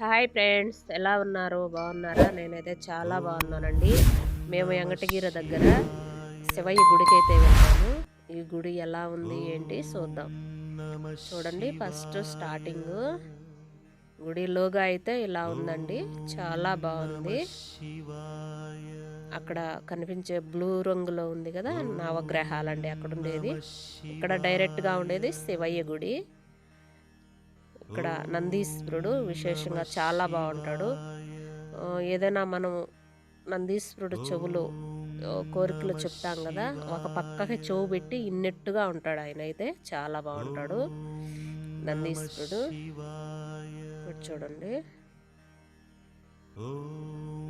Hi friends ఎలా ఉన్నారు? బాగున్నారా? నేనైతే చాలా బాగున్నానండి. మేము వెంకటగిరి దగ్గర శివయ్య గుడికి అయితే వెళ్ళాము. ఈ గుడి ఎలా ఉంది ఏంటి చూద్దాం. చూడండి ఫస్ట్ స్టార్టింగ్ గుడిలోగా అయితే ఇలా ఉందండి. చాలా బాగుంది. అక్కడ కనిపించే బ్లూ రంగులో ఉంది కదా నవగ్రహాలండి అక్కడ ఉండేది. ఇక్కడ డైరెక్ట్గా ఉండేది శివయ్య గుడి. ఇక్కడ నందీశ్వరుడు విశేషంగా చాలా బాగుంటాడు. ఏదైనా మనం నందీశ్వరుడు చెవులు కోరికలు చెప్తాం కదా ఒక పక్కకి చెవు పెట్టి ఇన్నెట్టుగా ఉంటాడు ఆయన అయితే చాలా బాగుంటాడు నందీశ్వరుడు. చూడండి.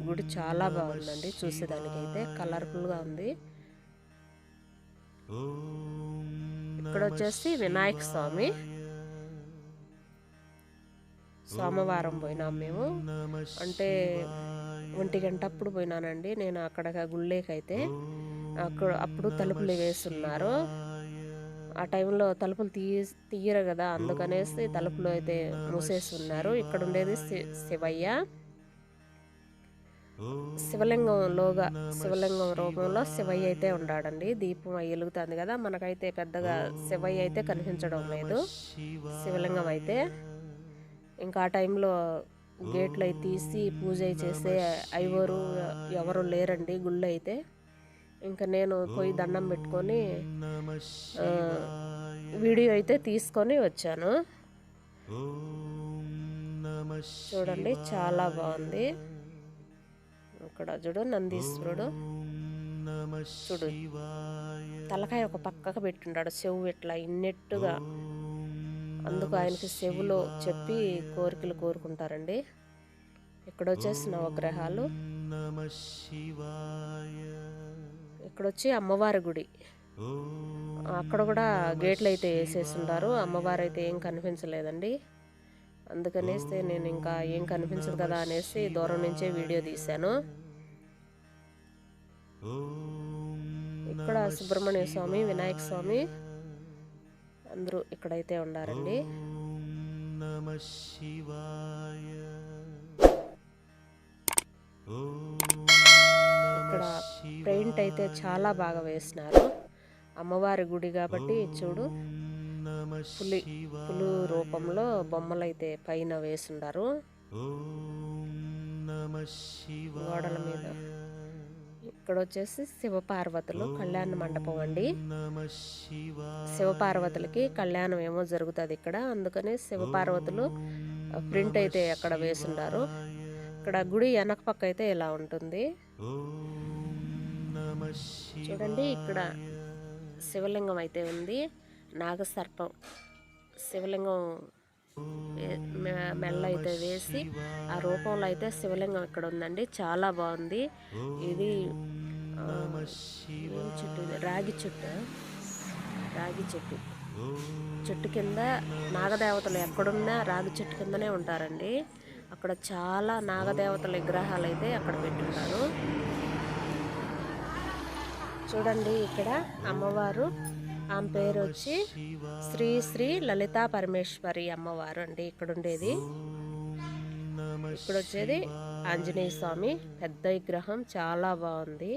గుడి చాలా బాగుందండి చూసేదానికైతే కలర్ఫుల్గా ఉంది. ఇక్కడ వచ్చేసి వినాయక స్వామి. సోమవారం పోయినాం మేము. అంటే ఒంటి గంట అప్పుడు పోయినానండి. నేను అక్కడ గుళ్ళేకైతే అక్కడ అప్పుడు తలుపులు వేస్తున్నారు. ఆ టైంలో తలుపులు తీ తీయరు కదా అందుకనేసి తలుపులు అయితే మూసేసి ఉన్నారు ఇక్కడ ఉండేది శి- శివయ్య. శివలింగంలోగా శివలింగం రూపంలో శివయ్య అయితే ఉన్నాడండి దీపం వెలుగుతుంది కదా మనకైతే పెద్దగా శివయ్య అయితే కనిపించడం లేదు. శివలింగం అయితే. ఇంకా ఆ టైంలో గేట్లు అవి తీసి పూజ చేస్తే చేసే ఐవరు ఎవరు లేరండి గుళ్ళు అయితే. ఇంకా నేను పోయి దండం పెట్టుకొని వీడియో అయితే తీసుకొని వచ్చాను. చూడండి చాలా బాగుంది. ఇక్కడ చూడు నందీశ్వరుడు. చూడు తలకాయ ఒక పక్కకు పెట్టుంటాడు చెవు ఇట్లా ఇన్నెట్టుగా. అందుకు ఆయనకి చెవులో చెప్పి కోరికలు కోరుకుంటారండి. ఇక్కడ వచ్చేసి నవగ్రహాలు ఇక్కడ వచ్చి అమ్మవారి గుడి. అక్కడ కూడా గేట్లు అయితే వేసేస్తుంటారు అమ్మవారు అయితే ఏం కనిపించలేదండి. అందుకనేస్తే నేను ఇంకా ఏం కనిపించదు కదా అనేసి దూరం నుంచే వీడియో తీశాను. ఇక్కడ సుబ్రహ్మణ్య స్వామి వినాయక స్వామి అందరూ ఇక్కడైతే ఉండారండి. ఇక్కడ పెయింట్ అయితే చాలా బాగా వేసినారు. అమ్మవారి గుడి కాబట్టి చూడు పులి పులు రూపంలో బొమ్మలు అయితే పైన వేసుండారు. గోడల మీద. ఇక్కడ వచ్చేసి శివపార్వతులు కళ్యాణ మండపం అండి. శివపార్వతులకి కళ్యాణం ఏమో జరుగుతుంది ఇక్కడ. అందుకని శివపార్వతులు ప్రింట్ అయితే అక్కడ వేసుండారు. ఇక్కడ గుడి వెనక పక్క అయితే ఇలా ఉంటుంది. చూడండి ఇక్కడ శివలింగం అయితే ఉంది. నాగసర్పం శివలింగం మెల్ల అయితే వేసి ఆ రూపంలో అయితే శివలింగం ఇక్కడ ఉందండి చాలా బాగుంది. ఇది చెట్టు రాగి చెట్టు. రాగి చెట్టు. చెట్టు కింద నాగదేవతలు ఎక్కడున్నా రాగి చెట్టు కిందనే ఉంటారండి. అక్కడ చాలా నాగదేవతల విగ్రహాలు అయితే అక్కడ పెట్టున్నారు చూడండి ఇక్కడ అమ్మవారు. ఆమె పేరు వచ్చి శ్రీ శ్రీ లలితా పరమేశ్వరి అమ్మవారు అండి. ఇక్కడ ఉండేది ఇక్కడ వచ్చేది ఆంజనేయ స్వామి పెద్ద విగ్రహం. చాలా బాగుంది.